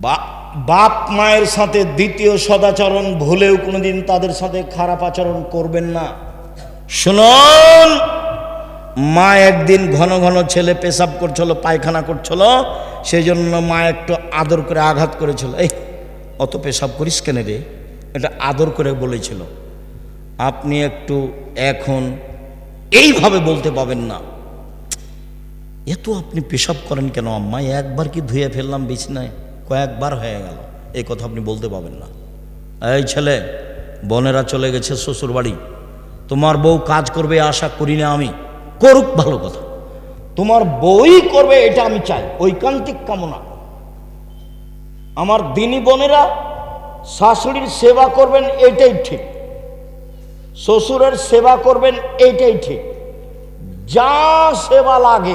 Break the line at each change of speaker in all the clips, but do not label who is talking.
বাপ মায়ের সাথে দ্বিতীয় সদাচরণ ভুলেও কোনোদিন তাদের সাথে খারাপ আচরণ করবেন না। শুনুন, মা একদিন ঘন ঘন ছেলে পেশাব করছিল, পায়খানা করছিল সেই জন্য মা একটু আদর করে আঘাত করেছিল। এই, অত পেশাব করিস কেন রে? এটা আদর করে বলেছিল। আপনি একটু এখন এইভাবে বলতে পাবেন না। এত আপনি পেশাব করেন কেন আম্মা? একবার কি ধুয়ে ফেললাম বিছনায়? কয়েকবার হয়ে গেল। এই কথা আপনি বলতে পাবেন না। এই ছেলে, বোনেরা চলে গেছে শ্বশুর বাড়ি তোমার বউ কাজ করবে আশা করি না আমি। করুক ভালো কথা। তোমার বই করবে এটা আমি চাই। ঐকান্তিক কামনা। আমার দিনী বোনেরা, শাশুড়ির সেবা করবেন এটাই ঠিক। শ্বশুরের সেবা করবেন এইটাই ঠিক। যা সেবা লাগে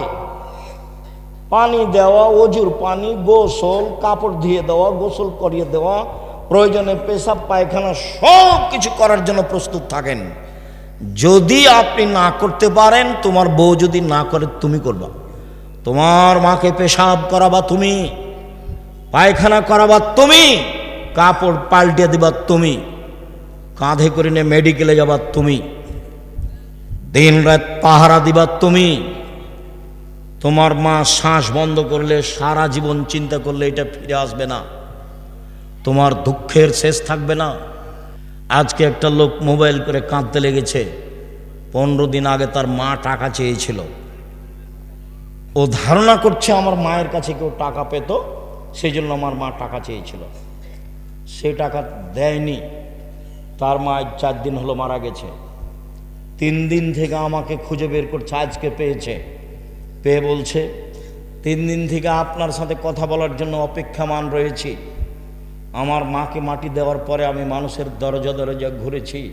পানি দেওয়া, অজুর পানি, গোসল, কাপড় ধুয়ে দেওয়া, গোসল করিয়ে দেওয়া, প্রয়োজনে পেশাব, পায়খানা সব কিছু করার জন্য প্রস্তুত থাকেন। যদি আপনি না করতে পারেন, তোমার বউ যদি না করে, তুমি করবা। তোমার মাকে পেশাব করাবা তুমি, পায়খানা করাবা তুমি, কাপড় পাল্টে দিবা তুমি, কাঁধে করে নিয়ে মেডিকেলে যাবা তুমি দিন রাত পাহারা দিবা তুমি। তোমার মা শ্বাস বন্ধ করলে, সারা জীবন চিন্তা করলে এটা ফিরে আসবে না। তোমার দুঃখের শেষ থাকবে না। আজকে একটা লোক মোবাইল করে কাঁদতে লেগেছে। পনেরো দিন আগে তার মা টাকা চেয়েছিল। ও ধারণা করছে আমার মায়ের কাছে কেউ টাকা পেত সেই জন্য আমার মা টাকা চেয়েছিল। সে টাকা দেয়নি। তার মা চার দিন হলো মারা গেছে। তিন দিন থেকে আমাকে খুঁজে বের করছে, আজকে পেয়েছে। পেয়ে বলছে, তিন দিন থেকে আপনার সাথে কথা বলার জন্য অপেক্ষামান রয়েছি। আমার মাকে মাটি দেওয়ার পরে আমি মানুষের দরজা দরজা ঘুরেছি।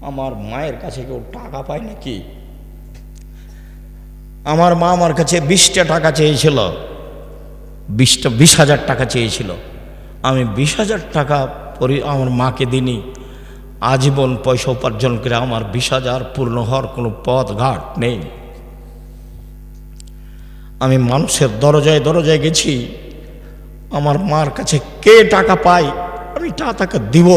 আমার মায়ের কাছে কেউ টাকা পায় নাকি? আমার মা আমার কাছে বিশটা টাকা চেয়েছিল। বিশটা, বিশ হাজার টাকা চেয়েছিল। আমি বিশ হাজার টাকা পরি, আমার মাকে দিনি আজীবন পয়সা উপার্জন করে আমার বিশ হাজার পূর্ণ হওয়ার কোনো পথ ঘাট নেই। আমি মানুষের দরজায় দরজায় গেছি। আমার মার কাছে কে টাকা পায়, আমি তাকে দিব।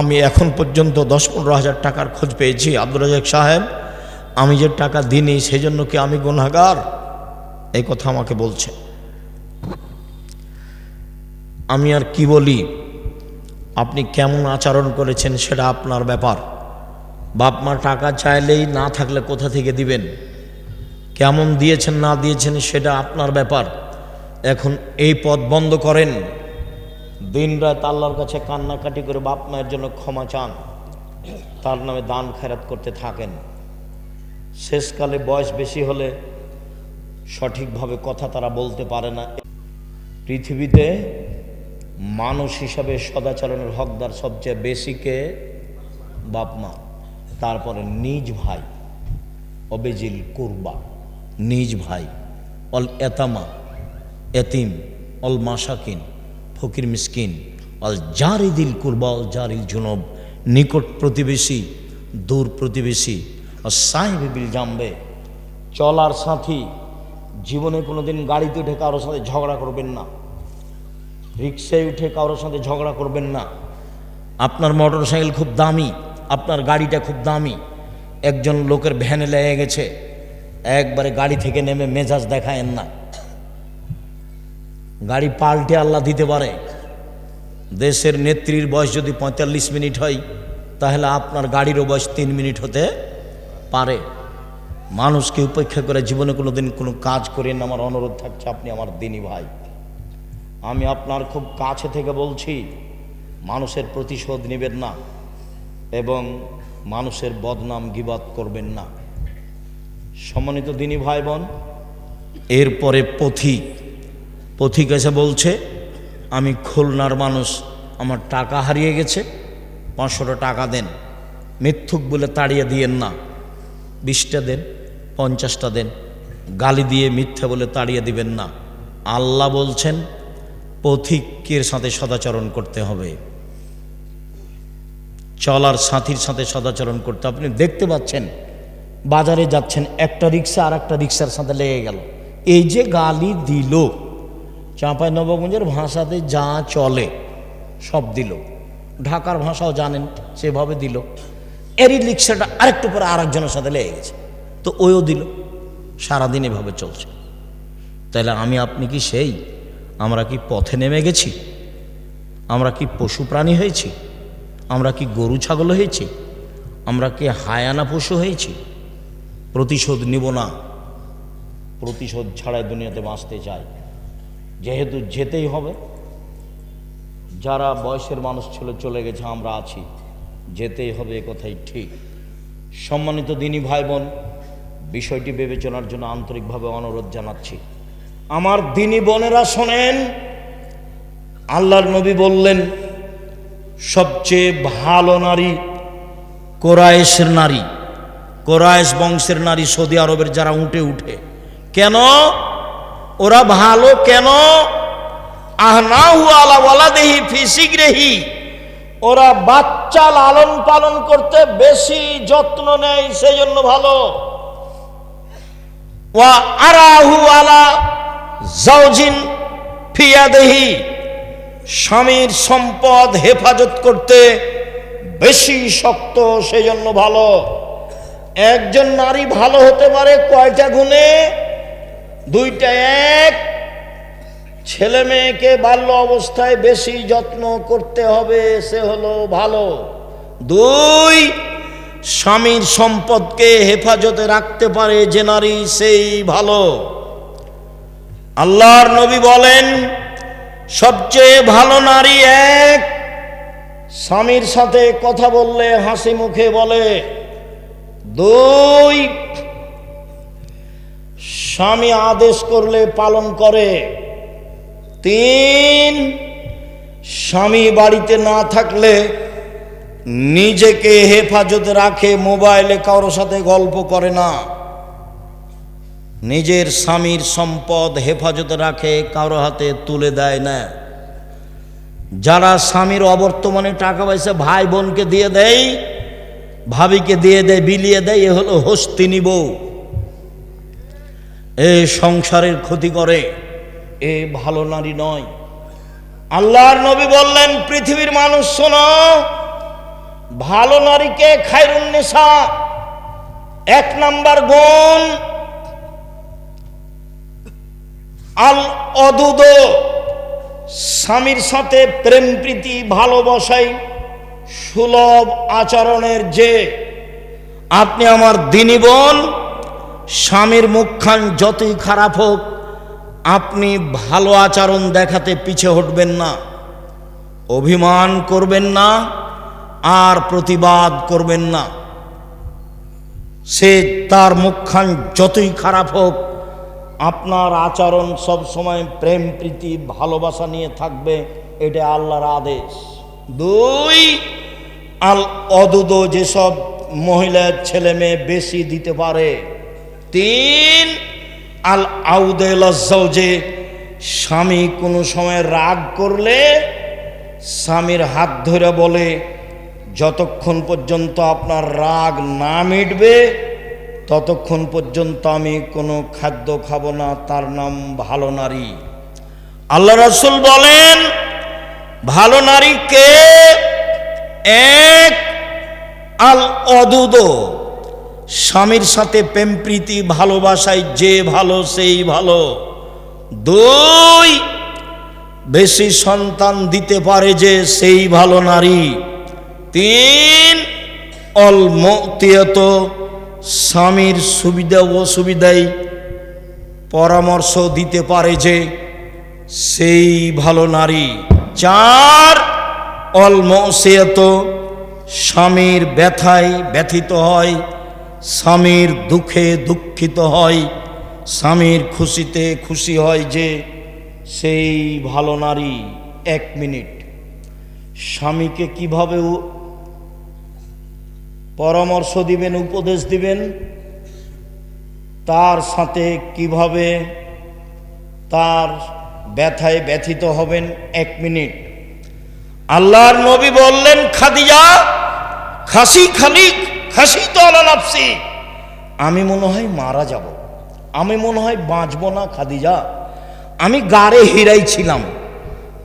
আমি এখন পর্যন্ত দশ পনেরো হাজার টাকার খোঁজ পেয়েছি আব্দুল রাজাক সাহেব। আমি যে টাকা দিইনি সেই জন্য কি আমি গুনাগার এই কথা আমাকে বলছে। আমি আর কি বলি? আপনি কেমন আচরণ করেছেন সেটা আপনার ব্যাপার। বাপ মা টাকা চাইলেই না থাকলে কোথা থেকে দিবেন? কেমন দিয়েছেন, না দিয়েছেন, সেটা আপনার ব্যাপার। এখন এই পথ বন্ধ করেন। দিন রাত আল্লাহর কাছে কান্নাকাটি করে বাপ মায়ের জন্য ক্ষমা চান। তার নামে দান খেরাত করতে থাকেন। শেষকালে বয়স বেশি হলে সঠিকভাবে কথা তারা বলতে পারে না। পৃথিবীতে মানুষ হিসাবে সদাচরণের হকদার সবচেয়ে বেশিকে বাপ মা। তারপরে নিজ ভাই, অবেজিল কুরবা। নিজ ভাই, অল এতামা, এতিম, অল মাসাকিন ফকির মিসকিন, অল জারিদিল কুরবা, অল জারিল জুনব, নিকট প্রতিবেশী, দূর প্রতিবেশী আর সাহেব সাহেবিল জামবে, চলার সাথী, জীবনে কোনোদিন গাড়িতে উঠে কারোর সাথে ঝগড়া করবেন না। রিক্সায় উঠে কারোর সাথে ঝগড়া করবেন না। আপনার মোটর সাইকেল খুব দামি, আপনার গাড়িটা খুব দামি। একজন লোকের ভ্যানে লেগে গেছে একবারে গাড়ি থেকে নেমে মেজাজ দেখায়েন না। গাড়ি পাল্টে আল্লাহ দিতে পারে। দেশের নেত্রীর বয়স যদি পঁয়তাল্লিশ মিনিট হয়, তাহলে আপনার গাড়িরও বয়স তিন মিনিট হতে পারে। মানুষকে উপেক্ষা করে জীবনে কোনো দিন কোনো কাজ করেন, আমার অনুরোধ থাকছে আপনি আমার দিনী ভাই। আমি আপনার খুব কাছে থেকে বলছি, মানুষের প্রতিশোধ নেবেন না এবং মানুষের বদনাম গিবাদ করবেন না। সম্মানিত দিনী ভাই বোন এরপরে পথিক পথিক এসে বলছে, আমি খুলনার মানুষ, আমার টাকা হারিয়ে গেছে, পাঁচশোটা টাকা দেন। মিথ্যুক বলে তাড়িয়ে দিয়েন না। বিশটা দেন, পঞ্চাশটা দেন। গালি দিয়ে মিথ্যা বলে তাড়িয়ে দিবেন না। আল্লাহ বলছেন, পথিকের সাথে সদাচরণ করতে হবে। চলার সাথীর সাথে সদাচরণ করতে আপনি দেখতে পাচ্ছেন বাজারে যাচ্ছেন, একটা রিক্সা আর একটা রিক্সার সাথে লেগে গেল। এই যে গালি দিল চাঁপাই নবগঞ্জের ভাষাতে যা চলে, সব দিল। ঢাকার ভাষাও জানেন, সেভাবে দিল। এরই রিক্সাটা আরেকটু পরে আরেকজনের সাথে লেগে গেছে। তো ওইও দিল। সারাদিন এভাবে চলছে। তাহলে আমি, আপনি কি সেই? আমরা কি পথে নেমে গেছি? আমরা কি পশু প্রাণী হয়েছি? আমরা কি গরু, ছাগল হয়েছি? আমরা কি হায়ানা পশু হয়েছি? প্রতিশোধ নিব না। প্রতিশোধ ছাড়াই দুনিয়াতে বাঁচতে চাই। যেহেতু যেতেই হবে। যারা বয়সের মানুষ ছিল, চলে গেছে, আমরা আছি। যেতেই হবে, এ কথাই ঠিক। সম্মানিত দিনী ভাই বোন বিষয়টি বিবেচনার জন্য আন্তরিকভাবে অনুরোধ জানাচ্ছি। আমার দিনী বোনেরা শোনেন, আল্লাহর নবী বললেন, সবচেয়ে ভালো নারী কোরায়েশের নারী। কোরায়েশ বংশের নারী সৌদি আরবের যারা উঠে উঠে। কেন? ওরা ভালো কেন? ওরা বাচ্চা লালন পালন করতে বেশি যত্ন নেয় সেই জন্য ভালো। ওয়া স্বামীর সম্পদ হেফাজত করতে বেশি শক্ত, সেজন্য ভালো। একজন নারী ভালো হতে পারে কয়টা গুণে? দুইটা এক। ছেলে মেয়েকে বাল্য অবস্থায় বেশি যত্ন করতে হবে, সে হলো ভালো। দুই, স্বামীর সম্পদকে হেফাজতে রাখতে পারে যে নারী সেই ভালো। আল্লাহর নবী বলেন, সবচেয়ে ভালো নারী এক। স্বামীর সাথে কথা বললে হাসি মুখে বলে দুই, স্বামী আদেশ করলে পালন করে। তিন, স্বামী বাড়িতে না থাকলে নিজেকে হেফাজতে রাখে, মোবাইলে কারোর সাথে গল্প করে না। নিজের স্বামীর সম্পদ হেফাজতে রাখে, কারও হাতে তুলে দেয় না। যারা স্বামীর অবর্তমানে টাকা পয়সা ভাই বোনকে দিয়ে দেয় ভাবিকে দিয়ে দেয়, বিলিয়ে দেয়, এ হলো হস্তিনী বউ এ সংসারের ক্ষতি করে, এ ভালো নারী নয়। আল্লাহর নবী বললেন, পৃথিবীর মানুষ শোনো, ভালো নারীকে খায়রুন্নেসা এক নাম্বার গুণ আল অদুদ, স্বামীর সাথে প্রেম প্রীতি ভালোবাসাই সুলভ আচরণের যে আপনি আমার দিনী বোন, স্বামীর মুখখান যতই খারাপ হোক, আপনি ভালো আচরণ দেখাতে পিছে হটবেন না, অভিমান করবেন না, আর প্রতিবাদ করবেন না। সে তার মুখখান যতই খারাপ হোক, আপনার আচরণ সব সময় প্রেম, প্রীতি, ভালোবাসা নিয়ে থাকবে, এটা আল্লাহর আদেশ। দুই, আল অদুদ যেসব মহিলার ছেলে মেয়ে বেশি দিতে পারে। তিন, আল আউদে যে স্বামী কোনো সময় রাগ করলে স্বামীর হাত ধরে বলে, যতক্ষণ পর্যন্ত আপনার রাগ না মিটবে, ততক্ষণ পর্যন্ত আমি কোনো খাদ্য খাব না, তার নাম ভালো নারী। আল্লাহ রসুল বলেন ভালো নারীকে এক, আল অদুদ। স্বামীর সাথে প্রেম, প্রীতি, ভালোবাসায় যে ভালো, সেই ভালো। দুই, বেশি সন্তান দিতে পারে যে সেই ভালো নারী। তিন অলমতিয়াত স্বামীর সুবিধা অসুবিধায় পরামর্শ দিতে পারে যে সেই ভালো নারী। চার অলমসিয়ত স্বামীর ব্যথায় ব্যথিত হয়, স্বামীর দুঃখে দুঃখিত হয়, স্বামীর খুশিতে খুশি হয় যে সেই ভালো নারী এক মিনিট। স্বামীকে কীভাবে পরামর্শ দিবেন, উপদেশ দিবেন? তার সাথে কীভাবে তার ব্যথায় ব্যথিত হবেন এক মিনিট। আল্লাহর নবী বললেন, খাদিজা, খাসি খালিক, খাসি তো আলা নাফসি। আমি মনে হয় মারা যাব। আমি মনে হয় বাঁচব না, খাদিজা। আমি গাড়ে হিরাই ছিলাম।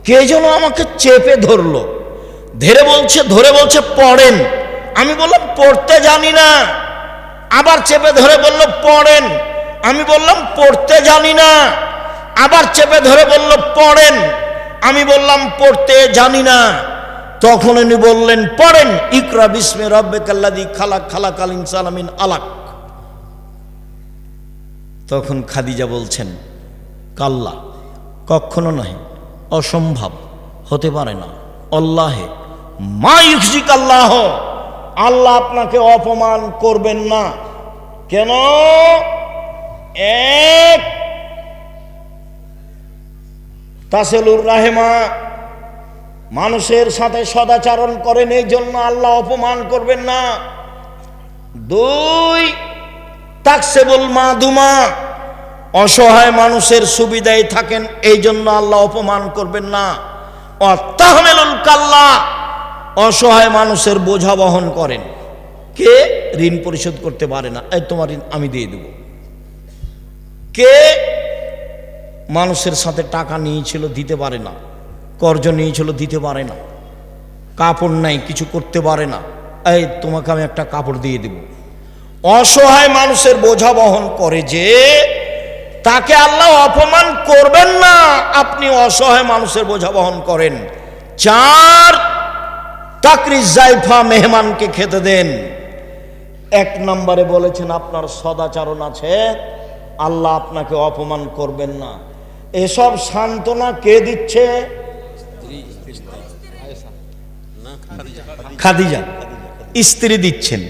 কে যেন আমাকে চেপে ধরলো। ধরে বলছে ধরে বলছে, পড়েন। আমি বললাম, পড়তে জানি না। আবার চেপে ধরে বলল, পড়েন। আমি বললাম, পড়তে জানি না। আবার চেপে ধরে বলল, পড়েন। আমি বললাম, পড়তে জানি না। তখন উনি বললেন, পড়েন। ইকরা বিস্মে রব্বে কাল্লাদি খালাক খালাক আল সালামিন আলাক। তখন খাদিজা বলছেন, কাল্লা, কখনো নয় অসম্ভব, হতে পারে না। অল্লাহে মা ইউজিক আল্লাহ। আল্লাহ আপনাকে অপমান করবেন না। কেন? এক তাসেলুর রাহেমা মানুষের সাথে সদাচারণ করেন এই জন্য আল্লাহ অপমান করবেন না। দুই, তাকসেবুল মাদুমা, অসহায় মানুষের সুবিধায় থাকেন, এই জন্য আল্লাহ অপমান করবেন না। অত্যাহমেলুল কাল্লা, অসহায় মানুষের বোঝা বহন করেন। কে? ঋণ পরিশোধ করতে পারে না। তোমার ঋণ আমি দিয়ে দেব। কে? মানুষের সাথে টাকা নিয়েছিল, দিতে পারে না। কর্জ নিয়েছিল, দিতে পারে না। কাপড় নাই, কিছু করতে পারে না। এই, তোমাকে আমি একটা কাপড় দিয়ে দেব। অসহায় মানুষের বোঝা বহন করে যে, তাকে আল্লাহ অপমান করবেন না, আপনি অসহায় মানুষের বোঝা বহন করেন। চার তাকরি জাইফা মেহমানকে খেতে দেন। এক নম্বরে বলেছেন, আপনার সদাচরণ আছে, আল্লাহ আপনাকে অপমান করবেন না। এসব সান্ত্বনা কে দিচ্ছে? খাদিজা। স্ত্রী দিচ্ছেন।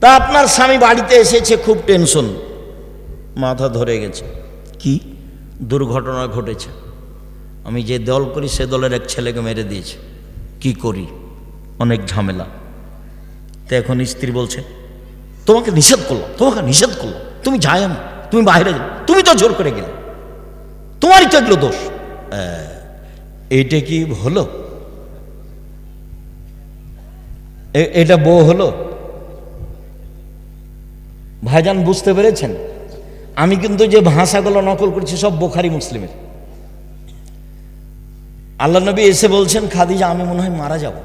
তা আপনার স্বামী বাড়িতে এসেছে, খুব টেনশন। মাথা ধরে গেছে। কি? দুর্ঘটনা ঘটেছে। আমি যে দল করি, সে দলের এক ছেলেকে মেরে দিয়েছে। কি করি? অনেক ঝামেলা। তো এখন স্ত্রী বলছে, তোমাকে নিষেধ করল তোমাকে নিষেধ করল তুমি যাই তুমি বাইরে তুমি তো জোর করে গেলে। তোমারই তো এগুলো দোষ এইটা কি হলো? এটা বউ হলো? ভাইজান বুঝতে পেরেছেন? আমি কিন্তু যে ভাষাগুলো নকল করছি সব বোখারি মুসলিমের। আল্লাহ নবী এসে বলছেন, খাদিজা, আমি মনে হয় মারা যাব।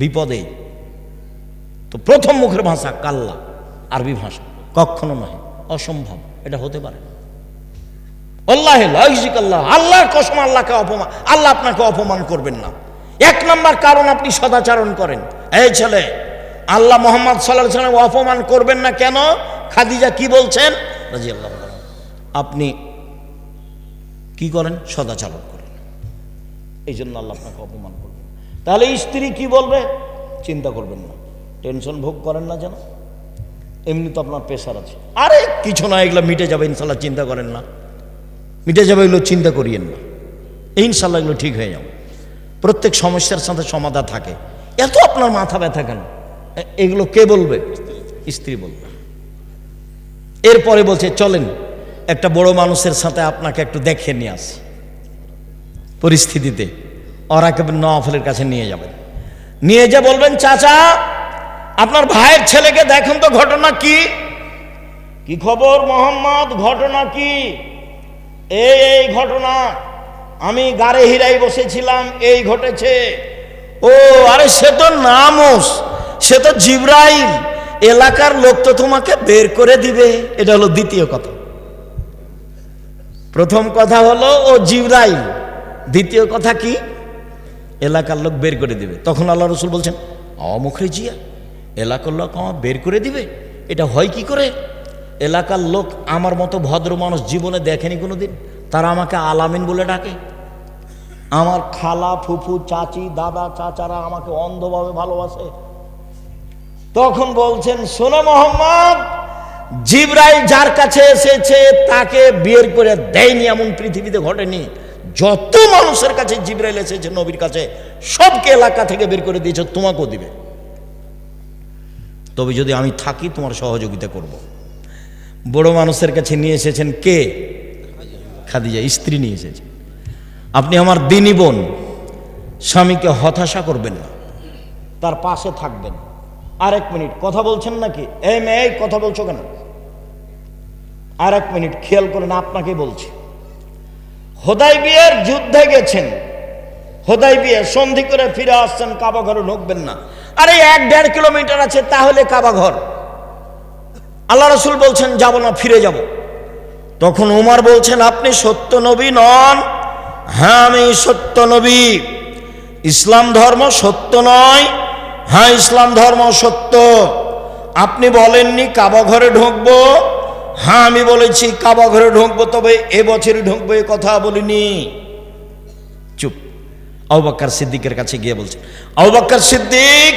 বিপদে। তো প্রথম মুখের ভাষা কাল্লা, আরবি ভাষা। কখনো নয়, অসম্ভব। এটা হতে পারে না। আল্লাহ আল্লাহ। কসম আল্লাহকে অপমান আল্লাহ আপনাকে অপমান করবেন না। এক নম্বর কারণ আপনি সদাচারণ করেন। এই ছেলে, আল্লাহ মোহাম্মদ সাল্লাহ অপমান করবেন না কেন? খাদিজা কি বলছেন? আপনি কি করেন? সদাচারণ করেন। এই জন্য আল্লাহ আপনাকে অপমান করবেন তাহলে স্ত্রী কি বলবে? চিন্তা করবেন না। টেনশন ভোগ করেন না যেন। এমনি তো আপনার প্রেশার আছে। আরে, কিছু না, এগুলো মিটে যাবে ইনশাল্লাহ চিন্তা করেন না। মিটে যাবে এগুলো চিন্তা করিয়েন না। ইনশাল্লাহ এগুলো ঠিক হয়ে যাবে। প্রত্যেক সমস্যার সাথে সমাধান থাকে। এত আপনার মাথা ব্যথা কেন? এগুলো কে বলবে? স্ত্রী বলবে। এরপরে বলছে, চলেন, একটা বড় মানুষের সাথে আপনাকে একটু দেখে নিয়ে আসি। পরিস্থিতিতে ওরা কেবল নওয়াফলের কাছে নিয়ে যাবেন। নিয়ে যে বলবেন, চাচা, আপনার ভাইয়ের ছেলেকে দেখুন তো ঘটনা কি? কি খবর মোহাম্মদ? ঘটনা কি? এই এই ঘটনা, আমি গাড়ে হিরাই বসেছিলাম, এই ঘটেছে। ও, আরে সে তো নামোস, সে তো জিব্রাইল, এলাকার লোক তো তোমাকে বের করে দিবে। এটা হলো দ্বিতীয় কথা। প্রথম কথা হলো, ও জিব্রাইল। দ্বিতীয় কথা কি? এলাকার লোক বের করে দিবে। তখন আল্লাহ রসুল বলছেন অমুখে জিয়া এলাকার লোক আমার বের করে দিবে? এটা হয় কি করে? এলাকার লোক আমার মতো ভদ্র মানুষ জীবনে দেখেনি কোনো দিন তারা আমাকে আলামিন বলে ডাকে। আমার খালা, ফুফু, চাচি, দাদা, চাচারা আমাকে অন্ধভাবে ভালোবাসে। তখন বলছেন, শোনো মোহাম্মদ, জিব্রাইল যার কাছে এসেছে তাকে বের করে দেয়নি, এমন পৃথিবীতে ঘটেনি। যত মানুষের কাছে জিব্রাইল এসেছে, নবীর কাছে, সবকে এলাকা থেকে বের করে দিয়েছে, তোমাকেও দিবে। তবে যদি আমি থাকি, তোমার সহযোগিতা করব। বড় মানুষের কাছে নিয়ে এসেছেন কে? খাদিজা, স্ত্রী নিয়ে এসেছে আপনি আমার দিনী বোন, স্বামীকে হতাশা করবেন না, তার পাশে থাকবেন। আর এক মিনিট, কথা বলছেন নাকি? এই মেয়ে কথা বলছো কেন? আর এক মিনিট, খেয়াল করেন, আপনাকে বলছি। হোদাই বিয়ের যুদ্ধে গেছেন। হোদাই বিয়ে, সন্ধি করে ফিরে আসছেন, কাবা ঘরে ঢুকবেন না। আরে, এক দেড় কিলোমিটার আছে, তাহলে কাবা ঘর। আল্লাহ রসুল বলছেন, যাব না, ফিরে যাব। তখন উমার বলছেন, আপনি সত্য নবী নন। হ্যাঁ আমি সত্য নবী। ইসলাম ধর্ম সত্য নয়? হ্যাঁ ইসলাম ধর্ম সত্য। আপনি বলেননি কাবা ঘরে ঢুকবো? হ্যাঁ আমি বলেছি কাবা ঘরে ঢুকবো, তবে এবছরই ঢুকবো, এ কথা বলিনি। চুপ। আউবাক্কার সিদ্দিকের কাছে গিয়ে বলছে আউবাক্কার সিদ্দিক,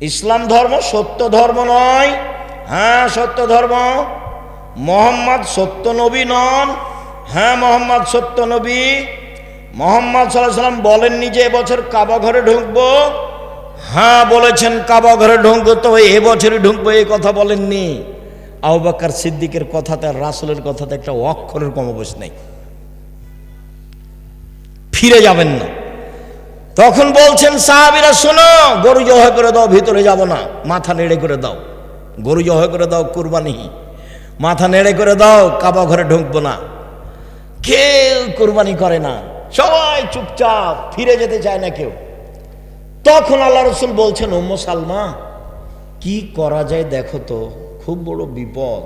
ইসলাম ধর্ম সত্য ধর্ম নয়। হ্যাঁ সত্য ধর্ম। মোহাম্মদ সত্য নবী নন। হ্যাঁ মোহাম্মদ সত্য নবী। মোহাম্মদ সাল্লাম বলেননি যে এবছর কাবা ঘরে ঢুকবো। হ্যাঁ বলেছেন কাবা ঘরে ঢুকবো, তো এবছরই ঢুকবো, এই কথা বলেননি। আউবাক্কার সিদ্দিকের কথাতে, রাসুলের কথাতে একটা অক্ষরের কমবশ নেই। ফিরে যাবেন না। তখন বলছেন, সাহাবিরা, শোনো, গরু জবাই করে দাও, ভিতরে যাব না, মাথা নেড়ে করে দাও। গরু জবাই করে দাও, কুরবানি। মাথা নেড়ে করে দাও, কাবা ঘরে ঢুকবো না। কেউ কুরবানি করে না। সবাই চুপচাপ ফিরে যেতে চায় না কেউ। তখন আল্লাহ রসুল বলছেন ওম্ম সালমা কি করা যায় দেখো তো, খুব বড় বিপদ।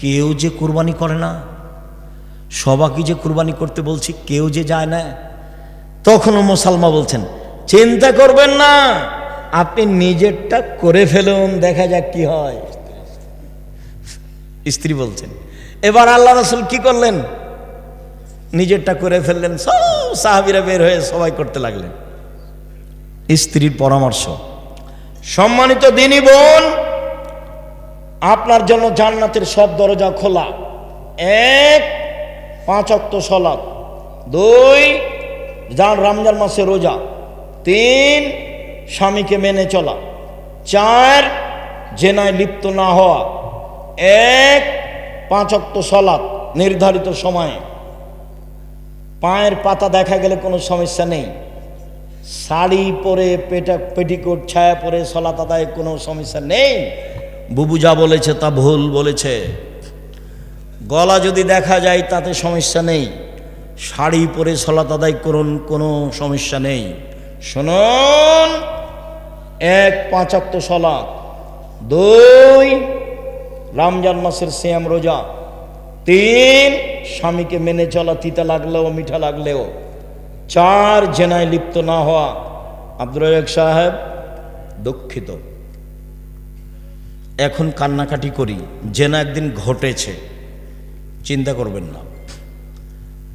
কেউ যে কুরবানি করে না, সবাইকে যে কুরবানি করতে বলছি, কেউ যে যায় না। তখন মুসালমা বলছেন, চিন্তা করবেন না আপনি নিজেরটা করে ফেলুন, দেখা যাক কি হয়। স্ত্রী বলছেন, এবার আল্লাহ রসুল কি করলেন? নিজেরটা করে ফেললেন, সব সাহাবিরা বের হয়ে সবাই করতে লাগলেন। স্ত্রীর পরামর্শ, সম্মানিত দিনী বোন, আপনার জন্য জান্নাতের সব দরজা খোলা। এক, পাঁচ অক্ত সলাদ দুই যান রমজান মাসে রোজা। তিন স্বামীকে মেনে চলা। চার, জেনায় লিপ্ত না হওয়া। এক, পাঁচ অক্ত সলাদ নির্ধারিত সময়ে। পায়ের পাতা দেখা গেলে কোনো সমস্যা নেই। শাড়ি পরে পেটা পেটিকোট, ছায়া পরে সলাত আদায় কোনো সমস্যা নেই। বুবু যা বলেছে তা ভুল বলেছে। গলা যদি দেখা যায় তাতে সমস্যা নেই। শাড়ি পরে সলাত আদায় করুন, কোনো সমস্যা নেই। শুনুন। এক পাঁচাত্ত সলাত। দুই, রমজান মাসের শ্যাম রোজা। তিন, স্বামীকে মেনে চলা তিতা লাগলেও, মিঠা লাগলেও। চার, জেনায় লিপ্ত না হওয়া। আব্দুর রাজাক সাহেব দুঃখিত। এখন কান্নাকাটি করি। জেনা একদিন ঘটেছে। চিন্তা করবেন না।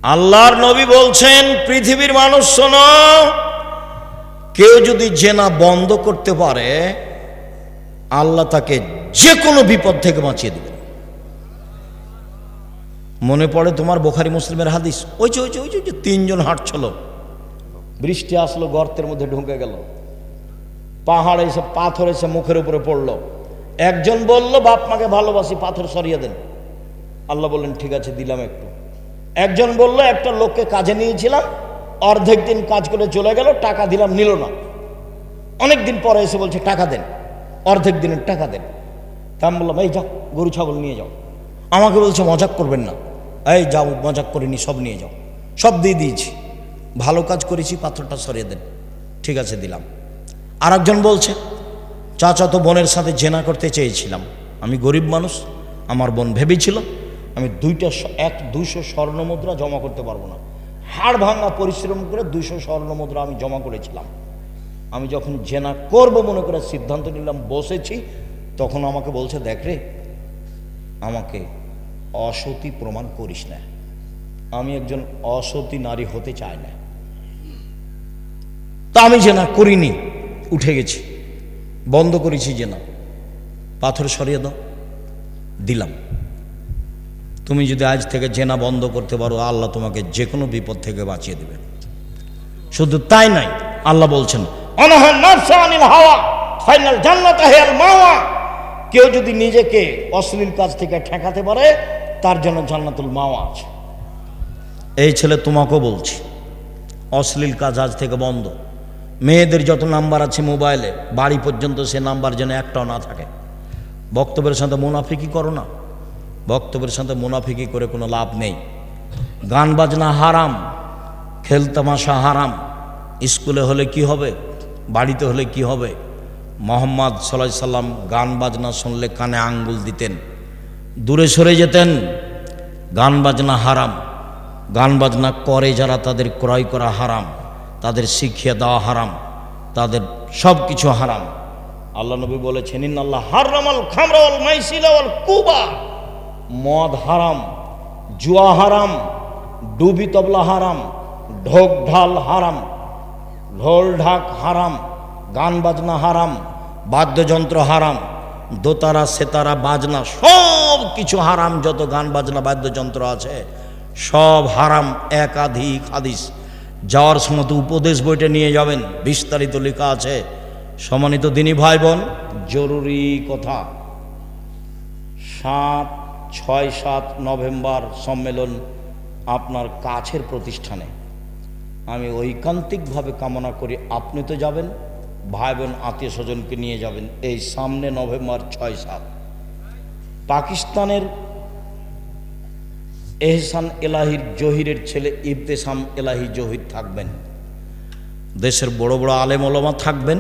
আল্লাহর নবী বলছেন, পৃথিবীর মানুষ শোনো কেউ যদি জেনা বন্ধ করতে পারে আল্লাহ তাকে যে কোনো বিপদ থেকে বাঁচিয়ে দেবেন। মনে পড়ে তোমার বোখারি মুসলিমের হাদিস? ওই যে ওই যে ওই যে, তিনজন হাঁটছিল। বৃষ্টি আসলো গর্তের মধ্যে ঢুকে গেল। পাহাড় এসে পাথর এসে মুখের উপরে পড়ল। একজন বলল বাপ মাকে ভালোবাসি পাথর সরিয়ে দেন। আল্লাহ বললেন ঠিক আছে দিলাম একটু। একজন বলল একটা লোককে কাজে নিয়েছিলাম অর্ধেক দিন কাজ করে চলে গেল, টাকা দিলাম, নিল না। অনেক দিন পরে এসে বলছে, টাকা দেন। অর্ধেক দিনের টাকা দেন। তা আমি বললাম, এই যাও গরু, ছাগল নিয়ে যাও। আমাকে বলছে, মজাক করবেন না। এই যাও, মজাক করিনি, সব নিয়ে যাও। সব দিয়ে দিয়েছি। ভালো কাজ করেছি, পাথরটা সরিয়ে দেন। ঠিক আছে, দিলাম। আর একজন বলছে চাচাতো বোনের সাথে জেনা করতে চেয়েছিলাম। আমি গরিব মানুষ, আমার বোন ভেবেছিল, আমি দুইটা এক দুইশো স্বর্ণ মুদ্রা জমা করতে পারব না। হাড় ভাঙা পরিশ্রম করে দুইশো স্বর্ণ মুদ্রা আমি জমা করেছিলাম। আমি যখন জেনা করব মনে করে সিদ্ধান্ত নিলাম, বসেছি, তখন আমাকে বলছে, দেখ রে, আমাকে অসতী প্রমাণ করিস না। আমি একজন অসতী নারী হতে চাই না। তা আমি জেনা করিনি, উঠে গেছি। বন্ধ করেছি জেনা। পাথর সরিয়ে দাও, দিলাম। তুমি যদি আজ থেকে জেনা বন্ধ করতে পারো, আল্লাহ তোমাকে যে কোনো বিপদ থেকে বাঁচিয়ে দেবে। শুধু তাই নাই আল্লাহ বলছেন কেউ যদি নিজেকে অশ্লীল কাজ থেকে ঠেকাতে পারে, তার জন্য জান্নাতুল মাওয়া আছে। এই ছেলে তোমাকেও বলছি, অশ্লীল কাজ আজ থেকে বন্ধ। মেয়েদের যত নাম্বার আছে মোবাইলে, বাড়ি পর্যন্ত সে নাম্বার যেন একটাও না থাকে। বক্তব্যের সাথে মুনাফিকি করো না। বক্তব্যের সাথে মুনাফিকি করে কোনো লাভ নেই। গান বাজনা হারাম খেলতামাশা হারাম। স্কুলে হলে কি হবে? বাড়িতে হলে কি হবে? মোহাম্মদ সাল্লাহ সাল্লাম গান বাজনা শুনলে কানে আঙ্গুল দিতেন। দূরে সরে যেতেন, গান বাজনা হারাম। গান বাজনা করে যারা তাদের ক্রয় করা হারাম, তাদের শিখিয়ে দেওয়া হারাম, তাদের সব কিছু হারাম। আল্লাহ নবী বলেছেন আল্লাহ হারামাল খামরাওয়াল মাইসিলাওয়াল কুবা। মদ হারাম, জুয়া হারাম, ডুবি তবলা হারাম, ঢোক ঢাল হারাম, ঢোল ঢাক হারাম, গান বাজনা হারাম, বাদ্যযন্ত্র হারাম, দোতারা, সেতারা, বাজনা, সব কিছু হারাম, যত গান বাজনা, বাদ্যযন্ত্র আছে, সব হারাম, একাধিক হাদিস। যাওয়ার সময় উপদেশ বইটা নিয়ে যাবেন, বিস্তারিত লেখা আছে। সমানিত দিনী ভাই বোন, জরুরি কথা। সাত ছয় সাত নভেম্বর সম্মেলন আপনার কাছের প্রতিষ্ঠানে। আমি ঐকান্তিকভাবে কামনা করি, আপনি তো যাবেন ভাই বোন আত্মীয় স্বজনকে নিয়ে যাবেন এই সামনে নভেম্বর ছয় সাত। পাকিস্তানের এহসান এলাহির জহিরের ছেলে ইবতেসাম এলাহি জহির থাকবেন। দেশের বড় বড় আলেম ওলমা থাকবেন।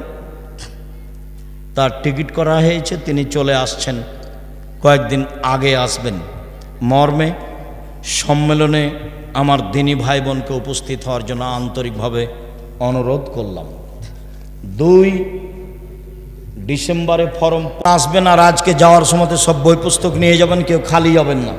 তার টিকিট করা হয়েছে, তিনি চলে আসছেন কয়েকদিন আগে আসবেন। মর্মে সম্মেলনে আমার দিনী ভাই বোনকে উপস্থিত হওয়ার জন্য আন্তরিকভাবে অনুরোধ করলাম। দুই ডিসেম্বরে ফর্ম আসবেন আর আজকে যাওয়ার সময় সব বই পুস্তক নিয়ে যাবেন, কেউ খালি যাবেন না।